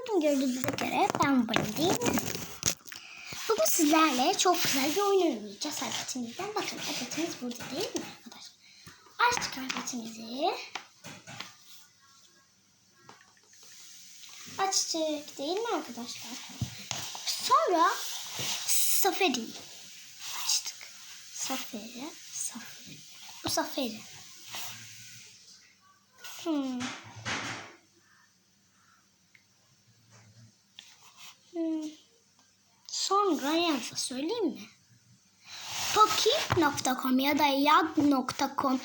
başladım. Gördüğünüz göre ben varım değil mi? Bugün sizlerle çok güzel bir oyun oynayacağız iPad'imizden. Bakın iPad'imiz burada değil mi arkadaşlar? Açtık iPad'imizi. Açtık değil mi arkadaşlar? Sonra Safari açtık. Safari, Safari. Bu Safari. Hmm. Hmm. Yazı söyleyeyim mi? Poki.com ya da yad.com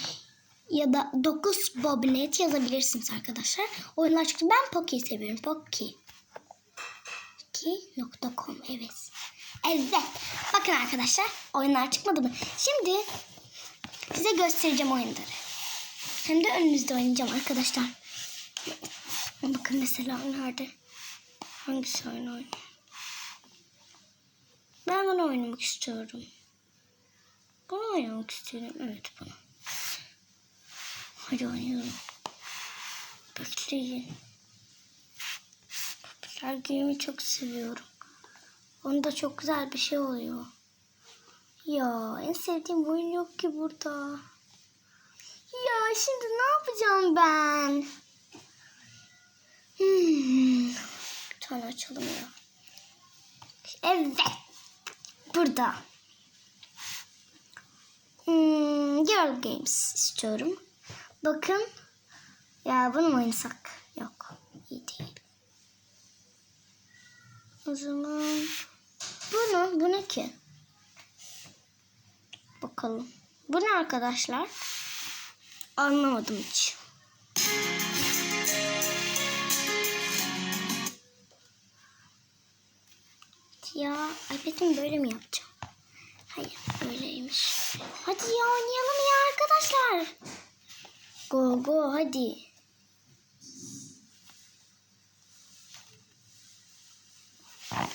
ya da 9bobinet yazabilirsiniz arkadaşlar. Oyunlar çıktı. Ben Poki'yi seviyorum. Poki. Poki.com evet. Evet. Bakın arkadaşlar oyunlar çıkmadı mı? Şimdi size göstereceğim oyunları. Hem de önünüzde oynayacağım arkadaşlar. Bakın mesela nerede? Hangisi oyun oynuyor? Ben bunu oynamak istiyorum. Bunu oynamak istiyorum. Evet bunu. Hadi oynayalım. Bekleyin. Popüler Game'i çok seviyorum. Onda çok güzel bir şey oluyor. Ya en sevdiğim oyun yok ki burada. Ya şimdi ne yapacağım ben? Hmm. Bir tane açalım ya. Evet. Burada. Hmm, Girl Games istiyorum. Bakın. Ya bunu mu oynasak? Yok. iyi değil. O zaman bunu, bu ne ki? Bakalım. Bu ne arkadaşlar? Anlamadım hiç. Ya iPad'imi böyle mi yapacağım? Hayır böyleymiş. Hadi ya oynayalım ya arkadaşlar. Go go hadi.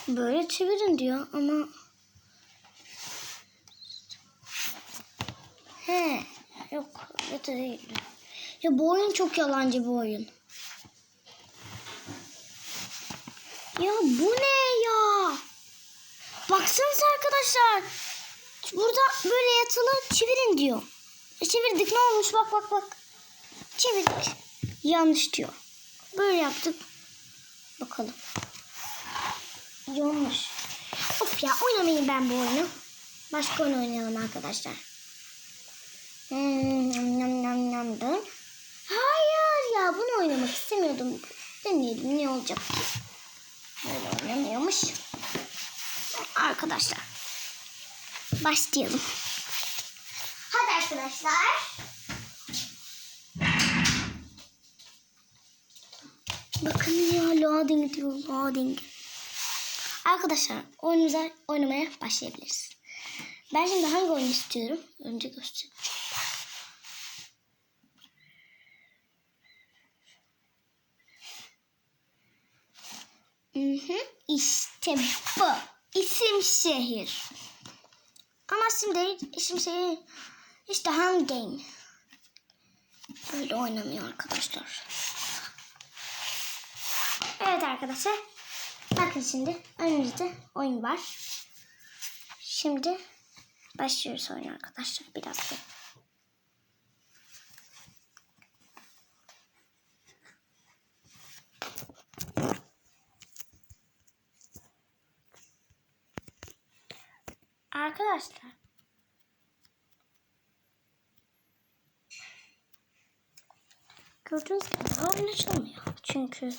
Böyle çevirin diyor ama He yok öyle değil. Ya bu oyun çok yalancı bir oyun. Ya bu ne ya? Baksanıza arkadaşlar. Burada böyle yatılı çevirin diyor. E çevirdik ne olmuş bak bak bak. Çevirdik. Yanlış diyor. Böyle yaptık. Bakalım. Yanlış. Of ya oynamayayım ben bu oyunu. Başka oyun oynayalım arkadaşlar. Hmm, nam, nam, nam, dön. Hayır ya bunu oynamak istemiyordum. Deneyelim ne olacak ki. Böyle oynanıyormuş. Arkadaşlar. Başlayalım. Hadi arkadaşlar. Bakın ya loading diyor loading. Arkadaşlar oyunumuza oynamaya başlayabiliriz. Ben şimdi hangi oyunu istiyorum? Önce göstereceğim. Hı hı, işte bu. İsim şehir. Ama şimdi isim şehir işte hangi game. Böyle oynamıyor arkadaşlar. Evet arkadaşlar. Bakın şimdi önümüzde oyun var. Şimdi başlıyoruz oyun arkadaşlar. Biraz da. Arkadaşlar. Gördüğünüz gibi oyun açılmıyor. Çünkü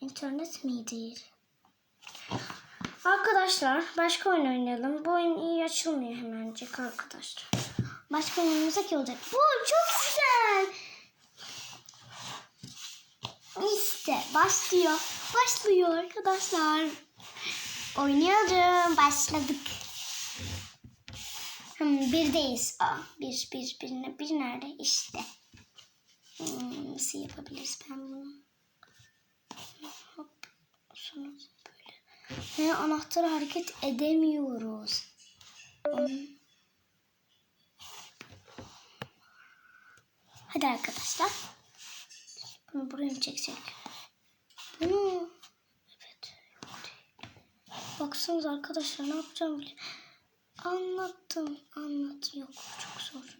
internet mi değil? Arkadaşlar başka oyun oynayalım. Bu oyun iyi açılmıyor hemencik arkadaşlar. Başka oyunumuza ki olacak? Bu çok güzel. İşte başlıyor. Başlıyor arkadaşlar. Oynuyorum. Başladık. Hmm, birdeyiz. Aa, bir, bir, bir, bir, bir nerede? İşte. Hmm, nasıl yapabiliriz ben bunu? Hop. Sonra böyle. Ve anahtarı hareket edemiyoruz. Hmm. Hadi arkadaşlar. Bunu buraya mı çeksek? Bunu baksanıza arkadaşlar ne yapacağım bile. Anlattım. Anlat. Yok çok zor.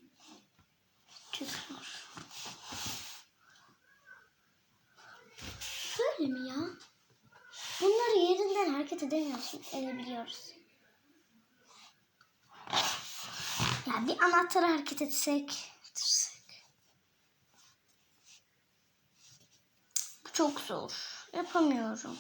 Çok zor. Böyle mi ya? Bunları yerinden hareket edemiyorsun. Edebiliyoruz. Ya bir anahtarı hareket etsek. etsek. Bu çok zor. Yapamıyorum.